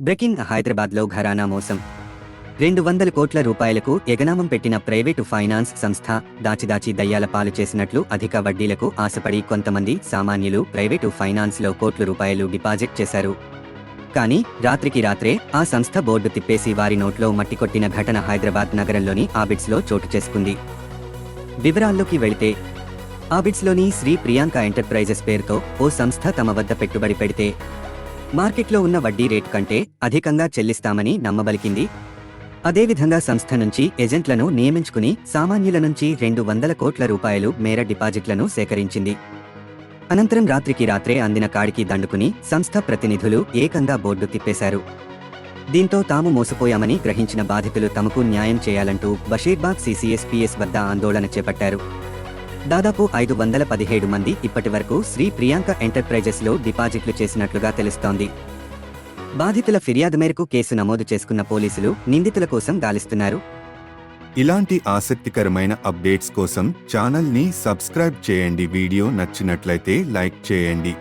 Breaking హైదరాబాద్లో ఘరానా మోసం. రెండు వందల కోట్ల రూపాయలకు ఎగనామం పెట్టిన ప్రైవేటు ఫైనాన్స్ సంస్థ దాచిదాచి దయ్యాల పాలు చేసినట్లు అధిక వడ్డీలకు ఆశపడి కొంతమంది సామాన్యులు ప్రైవేటు ఫైనాన్స్లో కోట్ల రూపాయలు డిపాజిట్ చేశారు. కానీ రాత్రికి రాత్రే ఆ సంస్థ బోర్డు తిప్పేసి వారి నోట్లో మట్టి కొట్టిన ఘటన హైదరాబాద్ నగరంలోని ఆబిడ్స్లో చోటు చేసుకుంది. వివరాల్లోకి వెళితే ఆబిడ్స్లోని శ్రీ ప్రియాంక ఎంటర్ప్రైజెస్ పేరుతో ఓ సంస్థ తమ వద్ద పెట్టుబడి పెడితే మార్కెట్లో ఉన్న వడ్డీ రేటు కంటే అధికంగా చెల్లిస్తామని నమ్మబలికింది. అదేవిధంగా సంస్థ నుంచి ఏజెంట్లను నియమించుకుని సామాన్యుల నుంచి రెండు వందల కోట్ల రూపాయలు మేర డిపాజిట్లను సేకరించింది. అనంతరం రాత్రికి రాత్రే అందిన కాడికి దండుకుని సంస్థ ప్రతినిధులు ఏకంగా బోర్డు తిప్పేశారు. దీంతో తాము మోసపోయామని గ్రహించిన బాధితులు తమకు న్యాయం చేయాలంటూ బషీర్బాగ్ సిసిఎస్పిఎస్ వద్ద ఆందోళన చేపట్టారు. దాదాపు ఐదు వందల పదిహేడు మంది ఇప్పటివరకు శ్రీ ప్రియాంక ఎంటర్ప్రైజెస్లో డిపాజిట్లు చేసినట్లుగా తెలుస్తోంది. బాధితుల ఫిర్యాదు మేరకు కేసు నమోదు చేసుకున్న పోలీసులు నిందితుల కోసం గాలిస్తున్నారు. ఇలాంటి ఆసక్తికరమైన అప్డేట్స్ కోసం ఛానల్ని సబ్స్క్రైబ్ చేయండి. వీడియో నచ్చినట్లయితే లైక్ చేయండి.